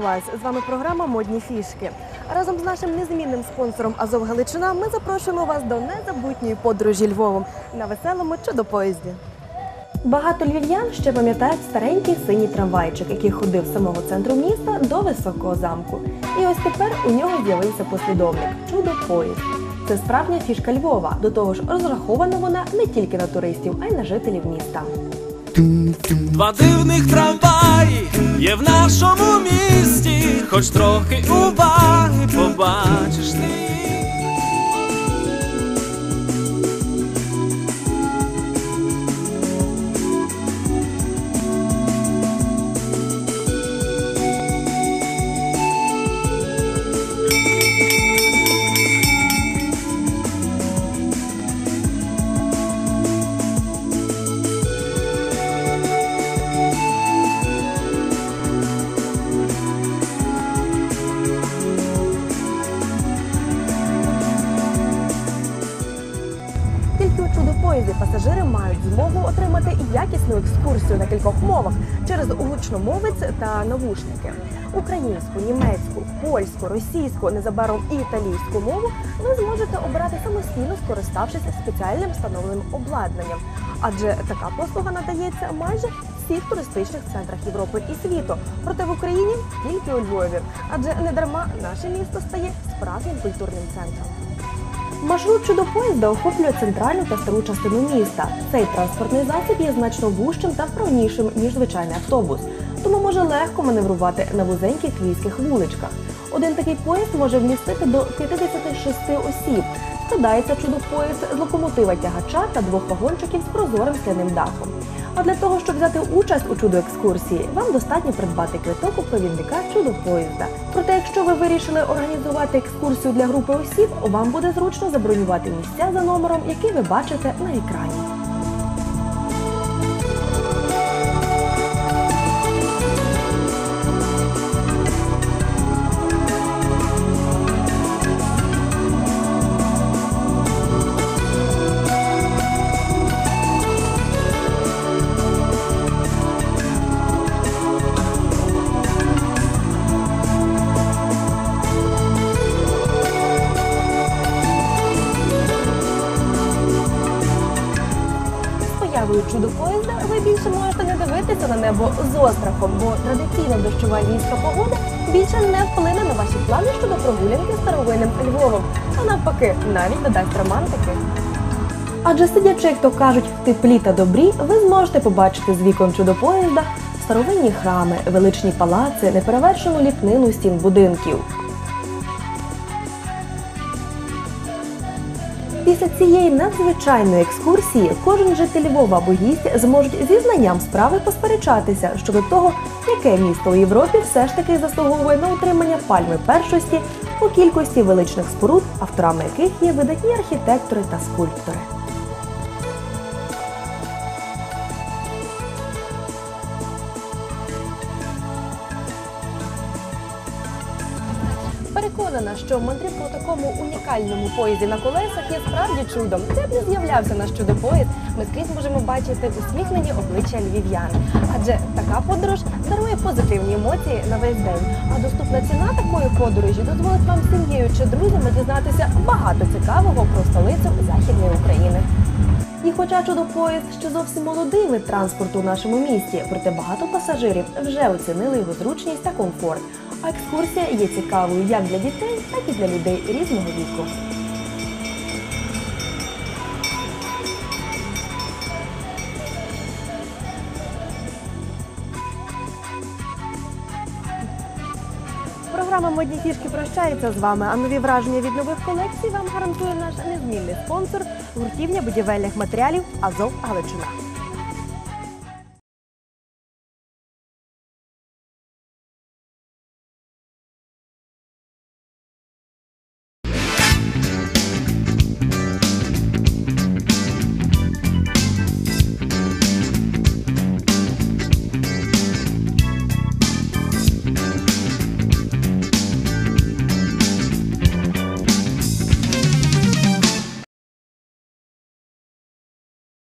час! З вами програма Модні фішки. Разом з нашим незмінним спонсором Азов Галичина ми запрошуємо вас до незабутньої подорожі Львовом на веселому чудопоїзді. Багато львів'ян ще пам'ятають старенький синій трамвайчик, який ходив з самого центру міста до високого замку. І ось тепер у нього з'явився послідовник чудо-поїзд. Це справжня фішка Львова. До того ж, розрахована вона не тільки на туристів, а й на жителів міста. Два дивних трамваї є в нашому місті, хоч трохи уваги побачиш ти. Пасажири мають змогу отримати якісну екскурсію на кількох мовах через гучномовець та навушники. Українську, німецьку, польську, російську, незабаром і італійську мову ви зможете обирати самостійно, скориставшись спеціальним встановленим обладнанням. Адже така послуга надається майже всіх туристичних центрах Європи і світу. Проте в Україні тільки у Львові, адже не дарма наше місто стає справжнім культурним центром. Маршрут чудопоїзда охоплює центральну та стару частину міста. Цей транспортний засіб є значно вужчим та вправнішим, ніж звичайний автобус, тому може легко маневрувати на вузеньких львівських вуличках. Один такий поїзд може вмістити до 56 осіб. Складається чудопоїзд з локомотива тягача та двох вагончиків з прозорим скляним дахом. А для того, щоб взяти участь у чудо-екскурсії, вам достатньо придбати квиток у провідника чудо-поїзда. Проте, якщо ви вирішили організувати екскурсію для групи осіб, вам буде зручно забронювати місця за номером, який ви бачите на екрані. З чудо-поїзда ви більше можете не дивитися на небо з острахом, бо традиційна дощова львівська погода більше не вплине на ваші плани щодо прогулянки старовинним Львовом, а навпаки, навіть додасть романтики. Адже сидячи, як то кажуть, в теплі та добрі, ви зможете побачити з вікон чудо-поїзда старовинні храми, величні палаци, неперевершену ліпнину стін будинків. Після цієї надзвичайної екскурсії кожен житель Львова або гість зможуть зі знанням справи посперечатися щодо того, яке місто у Європі все ж таки заслуговує на утримання пальми першості у кількості величних споруд, авторами яких є видатні архітектори та скульптори. Переконана, що мандрівка у такому унікальному поїзді на колесах є справді чудом. Де б не з'являвся наш чудо-поїзд, ми скрізь можемо бачити усміхнені обличчя львів'ян. Адже така подорож дарує позитивні емоції на весь день. А доступна ціна такої подорожі дозволить вам сім'єю чи друзями дізнатися багато цікавого про столицю Західної України. І хоча чудо-поїзд ще зовсім молодий вид транспорту у нашому місті, проте багато пасажирів вже оцінили його зручність та комфорт. Екскурсія є цікавою як для дітей, так і для людей різного віку. Програма Модні фішки прощається з вами, а нові враження від нових колекцій вам гарантує наш незмінний спонсор гуртівня будівельних матеріалів Азов Галичина.